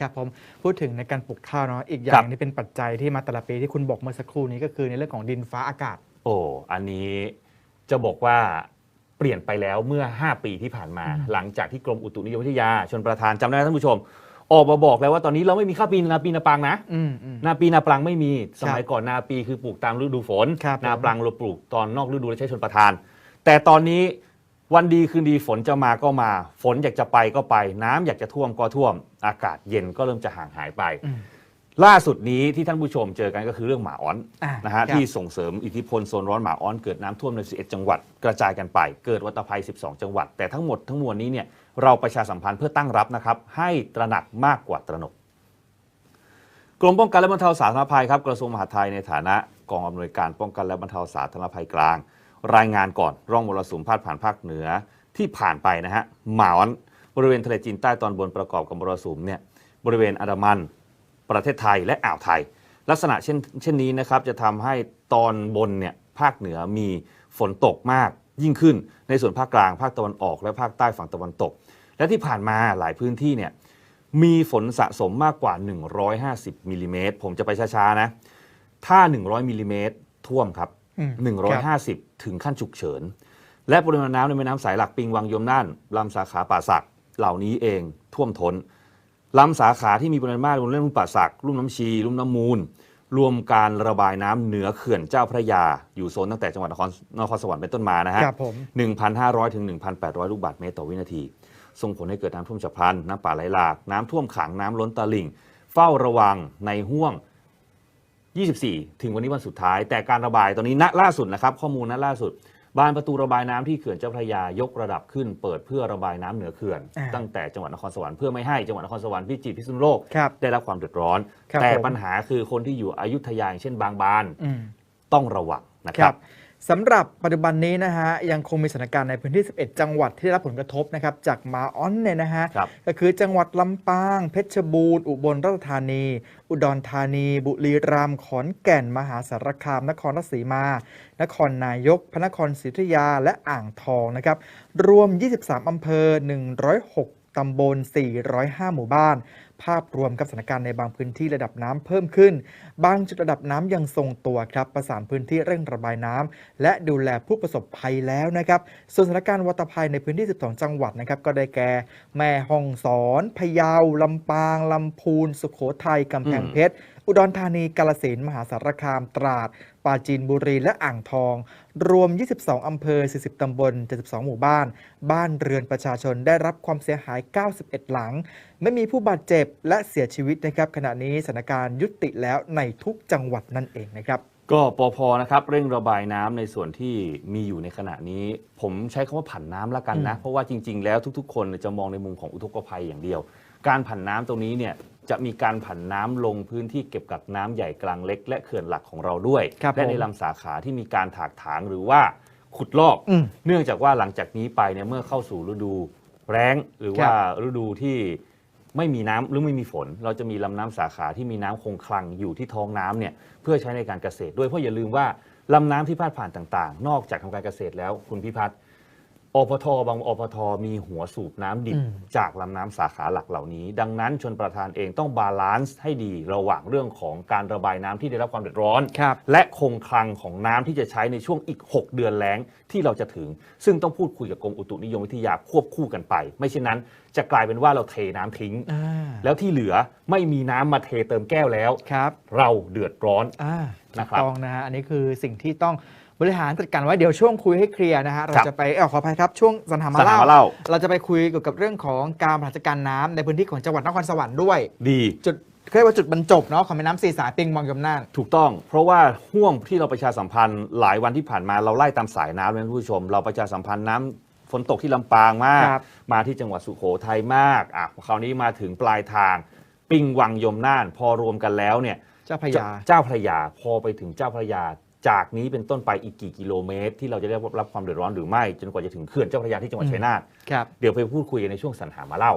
ครับผมพูดถึงในการปลูกข้าวเนาะอีกอย่าครังบ ที่เป็นปัจจัยที่มาแต่ละปีที่คุณบอกเมื่อสักครู่นี้ก็คือในเรื่องของดินฟ้าอากาศ โอ้ อันนี้จะบอกว่าเปลี่ยนไปแล้วเมื่อ 5 ปีที่ผ่านมา อืม หลังจากที่กรมอุตุนิยมวิทยา ชนประธานจำได้ไหมท่านผู้ชม ออกมาบอกแล้วว่าตอนนี้เราไม่มีข้าวปีนาปีนาปังนะ อืมอืม นาปีนาปลังไม่มีสมัยครับก่อนนาปีคือปลูกตามฤดูฝน ครับผมนาปลังเราปลูกตอนนอกฤดูและใช้ชนประทาน แต่ตอนนี้ วันดีคืนดีฝนจะมาก็มา ฝนอยากจะไปก็ไป น้ำอยากจะท่วมก็ท่วม อากาศเย็นก็เริ่มจะห่างหายไปอืมล่าสุดนี้ที่ท่านผู้ชมเจอกันก็คือเรื่องหมาอ้อนอ่านะฮะครับที่ส่งเสริมอิทธิพลโซนร้อนหมาอ้อนเกิดน้ำท่วมใน 11 จังหวัด กระจายกันไป เกิดวัตภัย 12 จังหวัด แต่ทั้งหมดทั้งมวลนี้เนี่ยเราประชาสัมพันธ์เพื่อตั้งรับนะครับ ให้ตระหนักมากกว่าตระหนกกรมป้องกันและบรรเทาสาธารณภัยครับกระทรวงมหาดไทยในฐานะกองอำนวยการป้องกันและบรรเทาสาธารณภัยกลาง รายงานก่อนร่องมรสุมพาดผ่านภาคเหนือที่ผ่านไปนะฮะหมาอนบริเวณทะเลจีนใต้ตอนบนประกอบกับมรสุมเนี่ยบริเวณอันดามัน ประเทศไทยและอ่าวไทย ลักษณะเช่นเช่นนี้นะครับจะทำให้ตอนบนเนี่ยภาคเหนือมีฝนตกมากยิ่งขึ้น ในส่วนภาคกลางภาคตะวันออกและภาคใต้ฝั่งตะวันตก และที่ผ่านมาหลายพื้นที่เนี่ยมีฝนสะสมมากกว่า 150มิลลิเมตรผมจะไปช้าๆนะถ้า 100มิลลิเมตรท่วมครับ 150 ถึงขั้นฉุกเฉิน และปริมาณน้ำในแม่น้ำสายหลักปิงวังยมน่านลำสาขาป่าสักเหล่านี้เองท่วมท้นลำสาขาที่มีปริมาณมากบนเรื่องลุ่มป่าสักลุ่มน้ำชี ลุ่มน้ำมูล รวมการระบายน้ำเหนือเขื่อนเจ้าพระยา อยู่โซนตั้งแต่จังหวัดนครนครสวรรค์เป็นต้นมานะฮะครับผม1,500 ถึง 1,800 ลูกบาศก์เมตรต่อวินาทีส่งผลให้เกิดน้ำท่วมฉับพลัน น้ำป่าไหลหลาก น้ำท่วมขัง น้ำล้นตลิ่ง เฝ้าระวังในห่วง 24 ถึงวันนี้วันสุดท้าย แต่การระบายตอนนี้ณล่าสุดนะครับ ข้อมูลณล่าสุด บานประตูระบายน้ำที่เขื่อนเจ้าพระยายกระดับขึ้น เปิดเพื่อระบายน้ำเหนือเขื่อนอ่าตั้งแต่จังหวัดนครสวรรค์เพื่อไม่ให้จังหวัดนครสวรรค์พิจิตรพิษณุโลกครับได้รับความเดือดร้อนครับแต่ผมปัญหาคือคนที่อยู่อยุธยาอย่างเช่นบางบานอืมต้องระวังนะคครัรับบ สำหรับปัจจุบันนี้นะฮะยังคงมีสถานการณ์ในพื้นที่ 11 จังหวัดที่ได้รับผลกระทบนะครับจากหมาอ้อนเนี่ยนะฮะครับก็คือจังหวัดลำปาง เพชรบูรณ์อุบลราชธานี อุดรธานี บุรีรัมย์ขอนแก่น มหาสารคาม นครราชสีมา นครนายก พระนครศรีอยุธยาและอ่างทองนะครับรวม 23 อำเภอ 106ตำบล 405 หมู่บ้าน ภาพรวมกับสถานการณ์ในบางพื้นที่ระดับน้ำเพิ่มขึ้น บางจุดระดับน้ำยังทรงตัวครับ ประสานพื้นที่เร่งระบายน้ำและดูแลผู้ประสบภัยแล้วนะครับ ส่วนสถานการณ์วัตภัยในพื้นที่ 12 จังหวัดนะครับ ก็ได้แก่ แม่ฮ่องสอน พะเยา ลำปาง ลำพูน สุขโขทัย กำแพงเพชร อุดรธานี กาลสินมหาสารคาม ตราดปราจีนบุรี และอ่างทอง รวม 22 อำเภอ 40 ตำบล 72 หมู่บ้าน บ้านเรือนประชาชนได้รับความเสียหาย 91 หลัง ไม่มีผู้บาดเจ็บและเสียชีวิตนะครับขณะนี้สถานการณ์ยุติแล้วในทุกจังหวัดนั่นเองนะครับ ก็ปพนะครับเร่งระบายน้ำในส่วนที่มีอยู่ในขณะนี้ ผมใช้คำว่าผันน้ำละกันนะอืมเพราะว่าจริง ๆ แล้วทุก ๆ คนจะมองในมุมของอุทกภัยอย่างเดียว การผันน้ำตรงนี้เนี่ยจะมีการผันน้ำลงพื้นที่เก็บกักน้ำใหญ่กลางเล็ก และเขื่อนหลักของเราด้วยครับและในผมลำสาขาที่มีการถากถางหรือว่าขุดลอกอืมเนื่องจากว่าหลังจากนี้ไปเนี่ยเมื่อเข้าสู่ฤดูแล้งหรือครัว่าบฤดูที่ ไม่มีน้ำหรือไม่มีฝน เราจะมีลำน้ำสาขาที่มีน้ำคงคลังอยู่ที่ท้องน้ำเนี่ยเพื่อใช้ในการเกษตรด้วยเพราะอย่าลืมว่าลำน้ำที่พาดผ่านต่างๆ นอกจากทำการเกษตรแล้วคุณพิพัฒน์ อพทบางอพทมีหัวสูบน้ำดิบอืมจากลำน้ำสาขาหลักเหล่านี้ ดังนั้นชนประธานเองต้องบาลานซ์ให้ดีระหว่างเรื่องของการระบายน้ำที่ได้รับความเดือดร้อนครับและคงคลังของน้ำที่จะใช้ในช่วงอีก 6 เดือนแล้งที่เราจะถึง ซึ่งต้องพูดคุยกับกรมอุตุนิยมวิทยาควบคู่กันไป ไม่เช่นนั้น จะกลายเป็นว่าเราเทน้ำทิ้งอ่าแล้วที่เหลือไม่มีน้ำมาเทเติมแก้วแล้วครับเราเดือดร้อนอ่าถูนะกครับต้องนะฮะอันนี้คือสิ่งที่ต้อง บริหารจัดการไว้เดี๋ยวช่วงคุยให้เคลียร์นะฮะเราครับจะไปเออขออภัยครับช่วงสันหามาสนามเล่ามาเล่าเราจะไปคุยเกี่ยวกับเรื่องของการบริหารจัดการน้ำในพื้นที่ของจังหวัดนครสวรรค์ด้วย ดีจุดเรียกว่าจุดบรรจบเนาะของแม่น้ำสี่สายปิงวังยมน่านถูกต้อง เพราะว่าห่วงที่เราประชาสัมพันธ์หลายวันที่ผ่านมาเราไล่ตามสายน้ำเลยนะคุณผู้ชม เราประชาสัมพันธ์น้ำฝนตกที่ลำปางมากครับมาที่จังหวัดสุโขทัยมากอะคราวนี้มาถึงปลายทาง ปิงวังยมน่าน พอรวมกันแล้วเนี่ยเจ้าพระยาเจ้าพระยาพอไปถึงเจ้าพระยา จากนี้เป็นต้นไปอีกกี่กิโลเมตร ที่เราจะได้รับความเดือดร้อนหรือไม่ จนกว่าจะถึงเขื่อนเจ้าพระยาที่จังหวัดอืมชัยนาทครับเดี๋ยวไปพูดคุยกันในช่วงสรรหามาเล่า